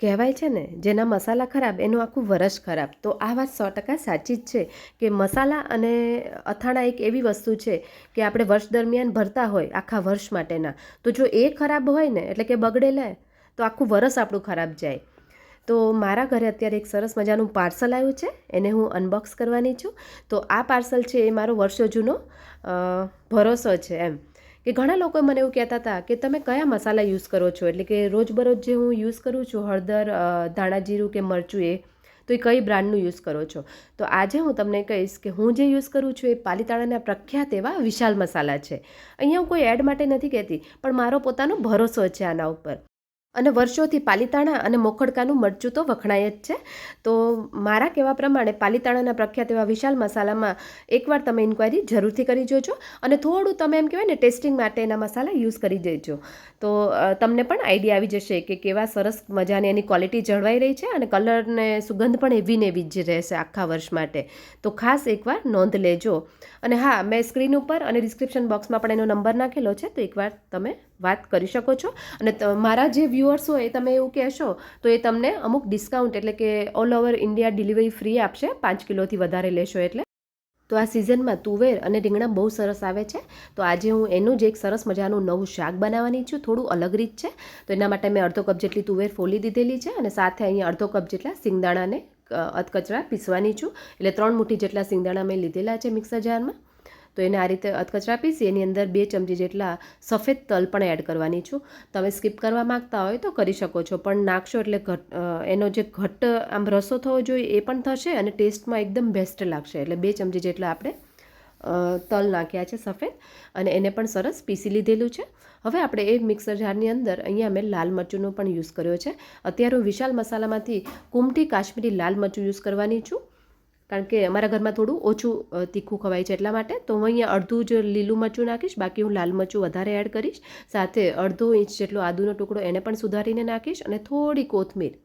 કહેવાય છે ને, જેના મસાલા ખરાબ, એનું આખું વરસ ખરાબ. તો આ વાત સો ટકા સાચી જ છે કે મસાલા અને અથાણા એક એવી વસ્તુ છે કે આપણે વર્ષ દરમિયાન ભરતા હોય આખા વર્ષ માટેના. તો જો એ ખરાબ હોય ને, એટલે કે બગડેલા તો આખું વરસ આપણું ખરાબ જાય. તો મારા ઘરે અત્યારે એક સરસ મજાનું પાર્સલ આવ્યું છે, એને હું અનબોક્સ કરવાની છું. તો આ પાર્સલ છે એ મારો વર્ષો જૂનો ભરોસો છે એમ. કે ઘણા લોકો મને એવું કહેતા હતા કે તમે કયા મસાલા યુઝ કરો છો? એટલે કે રોજબરોજ જે હું યુઝ કરું છું, હળદર ધાણા જીરું કે મરચું એ, તો એ કઈ બ્રાન્ડનું યુઝ કરો છો? તો આજે હું તમને કહીશ કે હું જે યુઝ કરું છું એ પાલીતાણાના પ્રખ્યાત એવા વિશાલ મસાલા છે. અહીંયા હું કોઈ એડ માટે નથી કહેતી, પણ મારો પોતાનો ભરોસો છે આના ઉપર. અને વર્ષોથી પાલીતાણા અને મોખડકાનું મરચું તો વખણાય જ છે. તો મારા કહેવા પ્રમાણે પાલીતાણાના પ્રખ્યાત એવા વિશાલ મસાલામાં એકવાર તમે ઇન્ક્વાયરી જરૂરથી કરી જોજો અને થોડું તમે એમ કહેવાય ને ટેસ્ટિંગ માટે એના મસાલા યુઝ કરી દેજો. તો તમને પણ આઈડિયા આવી જશે કે કેવા સરસ મજાની એની ક્વોલિટી જળવાઈ રહી છે અને કલરને સુગંધ પણ એવી ને એવી જ રહેશે આખા વર્ષ માટે. તો ખાસ એકવાર નોંધ લેજો. અને હા, મેં સ્ક્રીન ઉપર અને ડિસ્ક્રિપ્શન બોક્સમાં પણ એનો નંબર નાખેલો છે, તો એકવાર તમે વાત કરી શકો છો. અને મારા જે વ્યુઅર્સ હોય તમે એવું કહેશો, તો એ તમને અમુક ડિસ્કાઉન્ટ એટલે કે all over India delivery free આપશે, પાંચ કિલોથી વધારે લેશો એટલે. તો આ સિઝનમાં તુવેર અને રીંગણા બહુ સરસ આવે છે. તો આજે હું એનું જ એક સરસ મજાનું નવું શાક બનાવવાની છું, થોડું અલગ રીત છે. તો એના માટે મેં અડધો કપ જેટલી તુવેર ફોલી દીધેલી છે અને સાથે અહીંયા અડધો કપ જેટલા સિંગદાણાને અધકચરા પીસવાની છું. એટલે ત્રણ મુઠ્ઠી જેટલા સિંગદાણા મેં લીધેલા છે મિક્સર જારમાં. તો એને આ રીતે અધકચરા પીસી, એની અંદર બે ચમચી જેટલા સફેદ તલ પણ એડ કરવાની છું. તમે સ્કીપ કરવા માંગતા હોય તો કરી શકો છો, પણ નાખશો એટલે ઘટ એનો જે ઘટ્ટ આમ રસો થવો જોઈએ એ પણ થશે અને ટેસ્ટમાં એકદમ બેસ્ટ લાગશે. એટલે બે ચમચી જેટલા આપણે તલ નાખ્યા છે સફેદ અને એને પણ સરસ પીસી લીધેલું છે. હવે આપણે એ મિક્સર જારની અંદર અહીંયા મેં લાલ મરચુંનો પણ યુઝ કર્યો છે. અત્યારે હું વિશાલ મસાલામાંથી કુમઠી કાશ્મીરી લાલ મરચું યુઝ કરવાની છું. કારણ કે અમારા ઘરમાં થોડું ઓછું તીખું ખવાય છે એટલા માટે. તો હું અહીંયા અડધું જ લીલું મરચું નાખીશ, બાકી હું લાલ મરચું વધારે એડ કરીશ. સાથે અડધો ઇંચ જેટલો આદુનો ટુકડો એને પણ સુધારીને નાખીશ અને થોડી કોથમીર.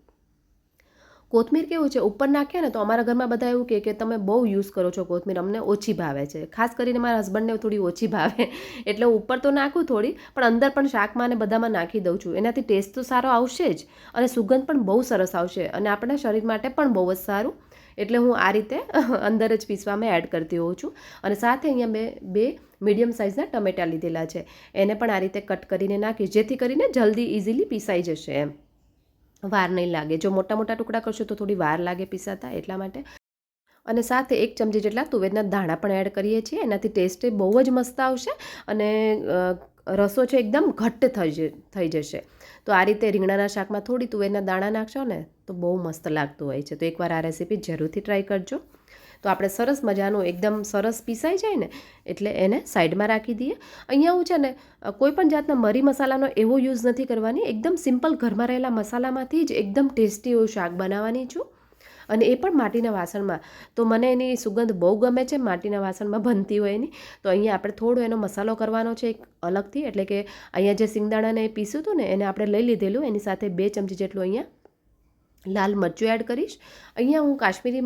કોથમીર કેવું છે? ઉપર નાખીએ ને તો અમારા ઘરમાં બધા એવું કહે કે તમે બહુ યુઝ કરો છો કોથમીર, અમને ઓછી ભાવે છે. ખાસ કરીને મારા હસબન્ડને થોડી ઓછી ભાવે. એટલે ઉપર તો નાખું થોડી, પણ અંદર પણ શાકમાં ને બધામાં નાખી દઉં છું. એનાથી ટેસ્ટ તો સારો આવશે જ અને સુગંધ પણ બહુ સરસ આવશે અને આપણા શરીર માટે પણ બહુ જ સારું. એટલે હું આ રીતે અંદર જ પીસવામાં એડ કરતી હોઉં છું. અને સાથે અહીંયા મેં બે મીડિયમ સાઇઝના ટમેટા લીધેલા છે. એને પણ આ રીતે કટ કરીને નાખીશ જેથી કરીને જલ્દી ઇઝીલી પીસાઈ જશે એમ. વાર નહીં લાગે. જો મોટા મોટા ટુકડા કરશો તો થોડી વાર લાગે પીસાતા, એટલા માટે. અને સાથે એક ચમચી જેટલા તુવેરના દાણા પણ એડ કરીએ છીએ. એનાથી ટેસ્ટ બહુ જ મસ્ત આવશે. અને રસો છે એકદમ ઘટ્ટ થઈ થઈ જશે. તો આ રીતે રીંગણાના શાકમાં થોડી તુવેરના દાણા નાખશો ને, તો બહુ મસ્ત લાગતું હોય છે. તો એકવાર આ રેસીપી જરૂરથી ટ્રાય કરજો. તો આપણે સરસ મજાનું, એકદમ સરસ પીસાઈ જાય ને, એટલે એને સાઈડમાં રાખી દઈએ. અહીંયા હું છે ને, કોઈ પણ જાતના મરી મસાલાનો એવો યુઝ નથી કરવાની. એકદમ સિમ્પલ ઘરમાં રહેલા મસાલામાંથી જ એકદમ ટેસ્ટી એવું શાક બનાવવાની છું. અને એ પણ માટીના વાસણમાં. તો મને એની સુગંધ બહુ ગમે છે, માટીના વાસણમાં બનતી હોય એની. તો અહીંયા આપણે થોડો એનો મસાલો કરવાનો છે એક અલગથી. એટલે કે અહીંયા જે સિંગદાણાને પીસ્યું હતું ને, એને આપણે લઈ લીધેલું. એની સાથે બે ચમચી જેટલું અહીંયા લાલ મરચું એડ કરીશ. અહીંયા હું કાશ્મીરી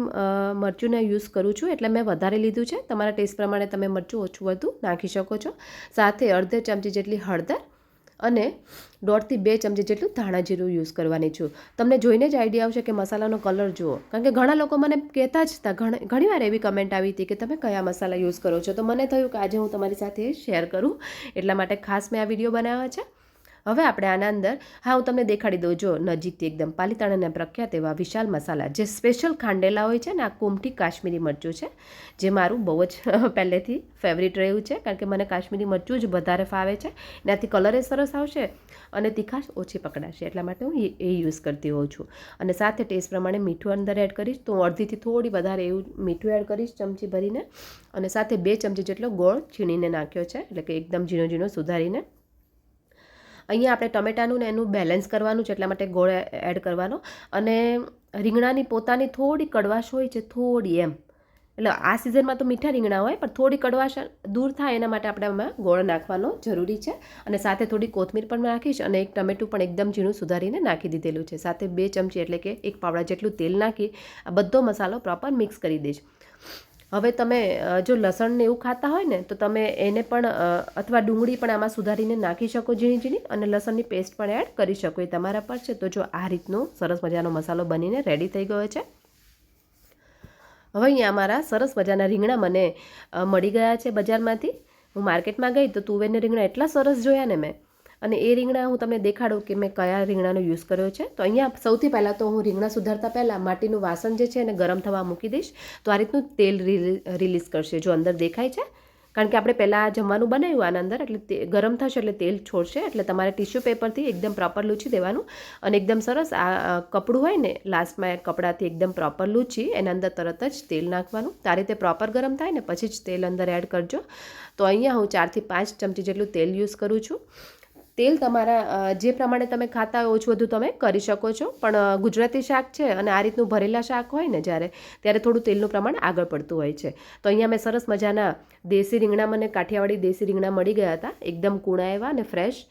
મરચુંને યુઝ કરું છું. એટલે મેં વધારે લીધું છે. તમારા ટેસ્ટ પ્રમાણે તમે મરચું ઓછું વધુ નાખી શકો છો. સાથે અડધે ચમચી જેટલી હળદર અને દોઢથી બે ચમચી જેટલું ધાણા જીરું યુઝ કરવાની છું. તમને જોઈને જ આઈડિયા આવશે કે મસાલાનો કલર જુઓ. કારણ કે ઘણા લોકો મને કહેતા જ હતા ઘણી, ઘણીવાર એવી કમેન્ટ આવી હતી કે તમે કયા મસાલા યુઝ કરો છો? તો મને થયું કે આજે હું તમારી સાથે શેર કરું. એટલા માટે ખાસ મેં આ વીડિયો બનાવ્યા છે. હવે આપણે આના અંદર, હા, હું તમને દેખાડી દઉં, જો નજીકથી એકદમ પાલીતાણાના પ્રખ્યાત એવા વિશાલ મસાલા, જે સ્પેશિયલ ખાંડેલા હોય છે ને, આ કુમઠી કાશ્મીરી મરચું છે, જે મારું બહુ જ પહેલેથી ફેવરિટ રહ્યું છે, કારણ કે મને કાશ્મીરી મરચું જ વધારે ફાવે છે. એનાથી કલરે સરસ આવશે અને તીખાશ ઓછી પકડાશે, એટલા માટે હું એ યુઝ કરતી હોઉં છું. અને સાથે ટેસ્ટ પ્રમાણે મીઠું અંદર એડ કરીશ, તો હું અડધીથી થોડી વધારે એવું મીઠું એડ કરીશ ચમચી ભરીને. અને સાથે બે ચમચી જેટલો ગોળ છીણીને નાખ્યો છે, એટલે કે એકદમ ઝીણો ઝીણો સુધારીને. અહીંયા આપણે ટમેટાનું ને એનું બેલેન્સ કરવાનું છે એટલા માટે ગોળ એડ કરવાનો. અને રીંગણાની પોતાની થોડી કડવાશ હોય છે, થોડી એમ. એટલે આ સિઝનમાં તો મીઠા રીંગણા હોય, પણ થોડી કડવાશ દૂર થાય એના માટે આપણે એમાં ગોળ નાખવાનો જરૂરી છે. અને સાથે થોડી કોથમીર પણ નાખીશ અને એક ટમેટું પણ એકદમ ઝીણું સુધારીને નાખી દીધેલું છે. સાથે બે ચમચી એટલે કે એક પાવડા જેટલું તેલ નાખી આ બધો મસાલો પ્રોપર મિક્સ કરી દઈશ હવે તમે જો લસણને એવું ખાતા હોય ને, તો તમે એને પણ અથવા ડુંગળી પણ આમાં સુધારીને નાખી શકો ઝીણી ઝીણી અને લસણની પેસ્ટ પણ એડ કરી શકો. એ તમારા પર છે. તો જો આ રીતનો સરસ મજાનો મસાલો બનીને રેડી થઈ ગયો છે. હવે અહીંયા અમારા સરસ મજાના રીંગણા મને મળી ગયા છે બજારમાંથી. હું માર્કેટમાં ગઈ તો તુવેરના રીંગણા એટલા સરસ જોયા ને મેં. અને એ રીંગણા હું તમને દેખાડું કે મેં કયા રીંગણાનો યુઝ કર્યો છે. તો અહીંયા સૌથી પહેલાં તો હું રીંગણા સુધારતા પહેલાં માટીનું વાસણ જે છે એને ગરમ થવા મૂકી દઈશ. તો આ રીતનું તેલ રિલીઝ કરશે જો અંદર દેખાય છે. કારણ કે આપણે પહેલાં જમવાનું બનાવ્યું આના અંદર એટલે તે ગરમ થશે એટલે તેલ છોડશે એટલે તમારે ટિશ્યુ પેપરથી એકદમ પ્રોપર લૂછી દેવાનું. અને એકદમ સરસ આ કપડું હોય ને લાસ્ટમાં કપડાથી એકદમ પ્રોપર લૂછી એના અંદર તરત જ તેલ નાખવાનું. આ રીતે પ્રોપર ગરમ થાય ને પછી જ તેલ અંદર એડ કરજો. તો અહીંયા હું ચારથી પાંચ ચમચી જેટલું તેલ યુઝ કરું છું. તેલ તમારા જે પ્રમાણે તમે ખાતા હોય ઓછું વધુ તમે કરી શકો છો. પણ ગુજરાતી શાક છે અને આ રીતનું ભરેલા શાક હોય ને જ્યારે, ત્યારે થોડું તેલનું પ્રમાણ આગળ પડતું હોય છે. તો અહીંયા મેં સરસ મજાના દેશી રીંગણા મને કાઠિયાવાડી દેશી રીંગણા મળી ગયા હતા. એકદમ કૂણા એવા અને ફ્રેશ.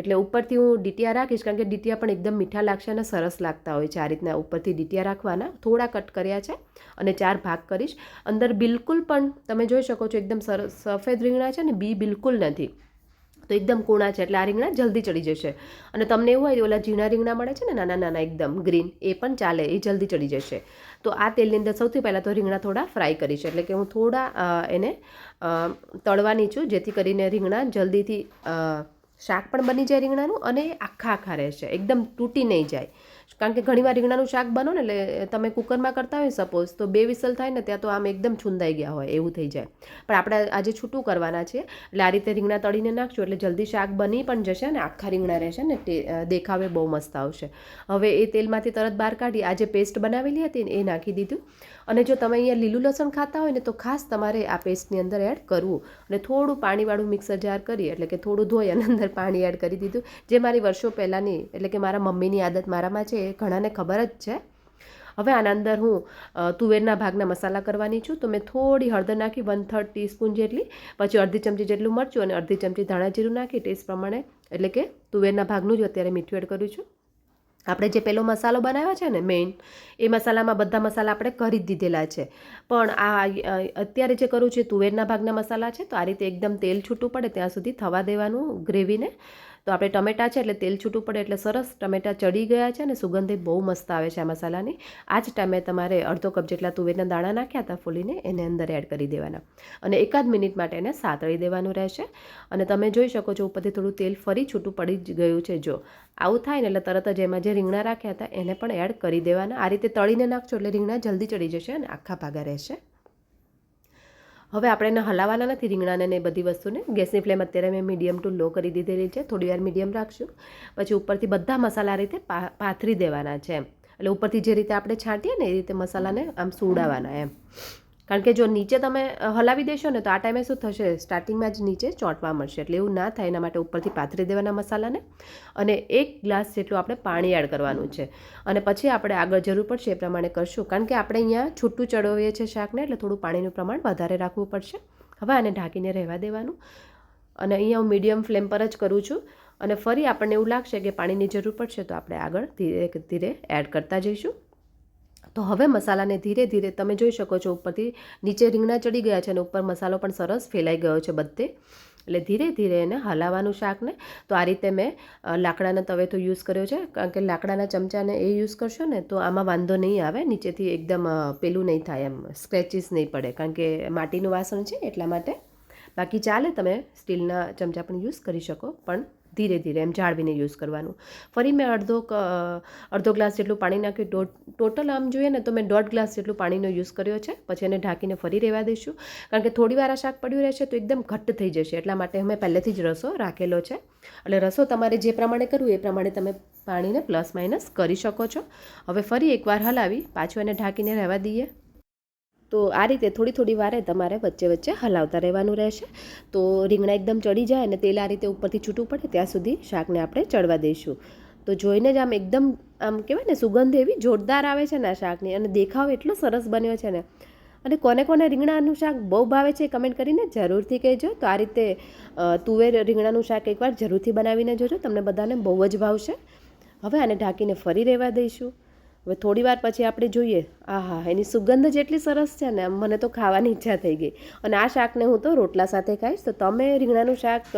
એટલે ઉપરથી હું ડીટીયા રાખીશ કારણ કે ડીટીયા પણ એકદમ મીઠા લાગશે અને સરસ લાગતા હોય છે આ રીતના ઉપરથી ડીટીયા રાખવાના. થોડા કટ કર્યા છે અને ચાર ભાગ કરીશ. અંદર બિલકુલ પણ તમે જોઈ શકો છો એકદમ સરસ સફેદ રીંગણા છે ને બી બિલકુલ નથી. તો એકદમ કૂણા છે એટલે આ રીંગણા જલ્દી ચડી જશે. અને તમને એવું હોય તો ઓલા ઝીણા રીંગણા મળે છે ને, નાના નાના એકદમ ગ્રીન, એ પણ ચાલે, એ જલ્દી ચડી જશે. તો આ તેલની અંદર સૌથી પહેલાં તો રીંગણા થોડા ફ્રાય કરીશ. એટલે કે હું થોડા એને તળવાની છું, જેથી કરીને રીંગણા જલ્દીથી શાક પણ બની જાય રીંગણાનું અને આખા આખા રહેશે. એકદમ તૂટી નહીં જાય. કારણ કે ઘણીવાર રીંગણાનું શાક બનો ને એટલે તમે કુકરમાં કરતા હોય સપોઝ તો બે વિસલ થાય ને ત્યાં તો આમ એકદમ છુંદાઈ ગયા હોય, એવું થઈ જાય. પણ આપણે આજે છૂટું કરવાના છે એટલે આ રીતે રીંગણા તળીને નાખશું એટલે જલ્દી શાક બની પણ જશે ને આખા રીંગણા રહેશે ને દેખાવે બહુ મસ્ત આવશે. હવે એ તેલમાંથી તરત બહાર કાઢી આજે પેસ્ટ બનાવેલી હતી એ નાખી દીધું. અને જો તમે અહીંયા લીલું લસણ ખાતા હોય ને, તો ખાસ તમારે આ પેસ્ટની અંદર એડ કરવું. અને થોડું પાણીવાળું મિક્સર જાર કરી, એટલે કે થોડું ધોઈ અને અંદર પાણી એડ કરી દીધું. જે મારી વર્ષો પહેલાંની, એટલે કે મારા મમ્મીની આદત મારામાં છે એ ઘણાને ખબર જ છે. હવે આના અંદર હું તુવેરના ભાગના મસાલા કરવાની છું. તો મેં થોડી હળદર નાખી વન થર્ડ ટીસ્પૂન જેટલી. પછી અડધી ચમચી જેટલું મરચું અને અડધી ચમચી ધાણા જીરું નાખી ટેસ્ટ પ્રમાણે. એટલે કે તુવેરના ભાગનું જ અત્યારે મીઠું એડ કર્યું છું. આપણે જે પેલો મસાલો બનાવ્યો છે ને મેઇન એ મસાલામાં બધા મસાલા આપણે કરી જ દીધેલા છે. પણ આ અત્યારે જે કરું છું તુવેરના ભાગના મસાલા છે. તો આ રીતે એકદમ તેલ છૂટું પડે ત્યાં સુધી થવા દેવાનું ગ્રેવીને. તો આપણે ટમેટા છે એટલે તેલ છૂટું પડે એટલે સરસ ટમેટા ચડી ગયા છે અને સુગંધે બહુ મસ્ત આવે છે આ મસાલાની. આ જ ટાઈમે તમારે અડધો કપ જેટલા તુવેરના દાણા નાખ્યા હતા ફૂલીને એને અંદર એડ કરી દેવાના. અને એકાદ મિનિટ માટે એને સાતળી દેવાનું રહેશે. અને તમે જોઈ શકો છો ઉપરથી થોડું તેલ ફરી છૂટું પડી જ ગયું છે જો. આવું થાય ને એટલે તરત જ એમાં જે રીંગણા રાખ્યા હતા એને પણ એડ કરી દેવાના. આ રીતે તળીને નાખશો એટલે રીંગણા જલ્દી ચડી જશે અને આખા ભાગા રહેશે. હવે આપણે એને હલાવવાના નથી રીંગણાને ને બધી વસ્તુને. ગેસની ફ્લેમ અત્યારે મેં મીડિયમ ટુ લો કરી દીધેલી છે. થોડી વાર મીડિયમ રાખશું. પછી ઉપરથી બધા મસાલા રીતે પાથરી દેવાના છે એટલે ઉપરથી જે રીતે આપણે છાંટીએ ને એ રીતે મસાલાને આમ સુડાવવાના એમ. કારણ કે જો નીચે તમે હલાવી દેશો ને તો આ ટાઈમે શું થશે? સ્ટાર્ટિંગમાં જ નીચે ચોંટવા મળશે. એટલે એવું ના થાય એના માટે ઉપરથી પાથરી દેવાના મસાલાને. અને એક ગ્લાસ જેટલું આપણે પાણી એડ કરવાનું છે. અને પછી આપણે આગળ જરૂર પડશે એ પ્રમાણે કરશું. કારણ કે આપણે અહીંયા છૂટું ચડવીએ છીએ શાકને, એટલે થોડું પાણીનું પ્રમાણ વધારે રાખવું પડશે. હવે આને ઢાંકીને રહેવા દેવાનું. અને અહીંયા હું મીડિયમ ફ્લેમ પર જ કરું છું. અને ફરી આપણને એવું લાગશે કે પાણીની જરૂર પડશે, તો આપણે આગળ ધીરે ધીરે એડ કરતા જઈશું. તો હવે મસાલાને ધીરે ધીરે તમે જોઈ શકો છો ઉપરથી નીચે રીંગણા ચડી ગયા છે અને ઉપર મસાલો પણ સરસ ફેલાઈ ગયો છે બધે. એટલે ધીરે ધીરે એને હલાવવાનું શાકને. તો આ રીતે મેં લાકડાના તવેથો યુઝ કર્યો છે. કારણ કે લાકડાના ચમચાને એ યુઝ કરશો ને તો આમાં વાંધો નહીં આવે. નીચેથી એકદમ પેલું નહીં થાય એમ, સ્ક્રેચીસ નહીં પડે. કારણ કે માટીનું વાસણ છે એટલા માટે. બાકી ચાલે તમે સ્ટીલના ચમચા પણ યુઝ કરી શકો. પણ ધીરે ધીરે એમ જાળવીને યુઝ કરવાનું. ફરી મેં અડધો અડધો ગ્લાસ જેટલું પાણી નાખ્યું. ટો- ટોટલ આમ જોઈએ ને તો મેં દોઢ ગ્લાસ જેટલું પાણીનો યુઝ કર્યો છે. પછી એને ઢાંકીને ફરી રહેવા દઈશું. કારણ કે થોડી વાર આ શાક પડ્યું રહેશે તો એકદમ ઘટ્ટ થઈ જશે. એટલા માટે અમે પહેલેથી જ રસો રાખેલો છે. એટલે રસો તમારે જે પ્રમાણે કરવું એ પ્રમાણે તમે પાણીને પ્લસ માઇનસ કરી શકો છો. હવે ફરી એકવાર હલાવી, પાછું એને ઢાંકીને રહેવા દઈએ. તો આ રીતે થોડી થોડી વારે તમારે વચ્ચે વચ્ચે હલાવતા રહેવાનું રહેશે. તો રીંગણા એકદમ ચડી જાય અને તેલ આ રીતે ઉપરથી છૂટું પડે ત્યાં સુધી શાકને આપણે ચડવા દઈશું. તો જોઈને જ આમ એકદમ આમ કહેવાય ને સુગંધ એવી જોરદાર આવે છે ને આ શાકની અને દેખાવ એટલો સરસ બન્યો છે ને. અને કોને કોને રીંગણાનું શાક બહુ ભાવે છે કમેન્ટ કરીને જરૂરથી કહેજો. તો આ રીતે તુવેર રીંગણાનું શાક એકવાર જરૂરથી બનાવીને જોજો. તમને બધાને બહુ જ ભાવશે. હવે આને ઢાંકીને ફરી રહેવા દઈશું. હવે થોડી વાર પછી આપણે જોઈએ. આહા, એની સુગંધ જેટલી સરસ છે ને મને તો ખાવાની ઈચ્છા થઈ ગઈ. અને આ શાકને હું તો રોટલા સાથે ખાઈશ. તો તમે રીંગણાનું શાક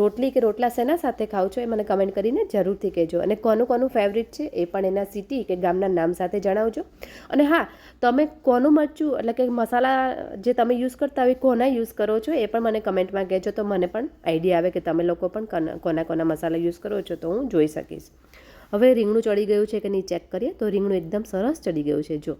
રોટલી કે રોટલા શેના સાથે ખાવ છો એ મને કમેન્ટ કરીને જરૂરથી કહેજો. અને કોનું કોનું ફેવરિટ છે એ પણ એના સિટી કે ગામના નામ સાથે જણાવજો. અને હા, તમે કોનું મરચું, એટલે કે મસાલા જે તમે યુઝ કરતા હોય કોના યુઝ કરો છો એ પણ મને કમેન્ટમાં કહેજો. તો મને પણ આઈડિયા આવે કે તમે લોકો પણ કોના કોના કોના મસાલા યુઝ કરો છો તો હું જોઈ શકીશ. હવે રીંગણું ચડી ગયું છે કે નહીં ચેક કરીએ? તો રીંગણું એકદમ સરસ ચડી ગયું છે, જો.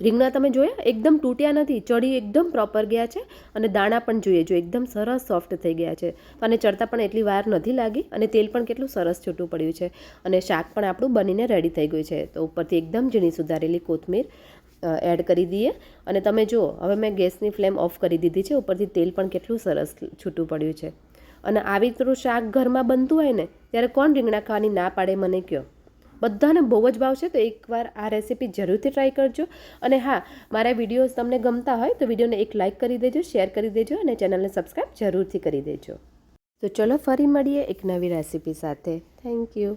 રીંગણા તમે જોયા? એકદમ તૂટ્યા નથી, ચડી એકદમ પ્રોપર ગયા છે અને દાણા પણ જોઈએ, જો. એકદમ સરસ સોફ્ટ થઈ ગયા છે. અને ચડતા પણ એટલી વાર નથી લાગી અને તેલ પણ કેટલું સરસ છૂટું પડ્યું છે. અને શાક પણ આપણું બનીને રેડી થઈ ગયું છે. તો ઉપરથી એકદમ ઝીણી સુધારેલી કોથમીર એડ કરી દઈએ. અને તમે જુઓ, હવે મેં ગેસની ફ્લેમ ઓફ કરી દીધી છે. ઉપરથી તેલ પણ કેટલું સરસ છૂટું પડ્યું છે. અને આવી થોડું શાક ઘરમાં બનતું હોય ને, ત્યારે કોણ રીંગણા ખાવાની ના પાડે મને કહો બધાને બહુ જ ભાવશે તો એકવાર આ રેસીપી જરૂરથી ટ્રાય કરજો. અને હા, મારા વિડીયોઝ તમને ગમતા હોય, તો વિડીયોને એક લાઇક કરી દેજો શેર કરી દેજો, અને ચેનલને સબસ્ક્રાઈબ જરૂરથી કરી દેજો. તો ચલો ફરી મળીએ એક નવી રેસીપી સાથે. Thank you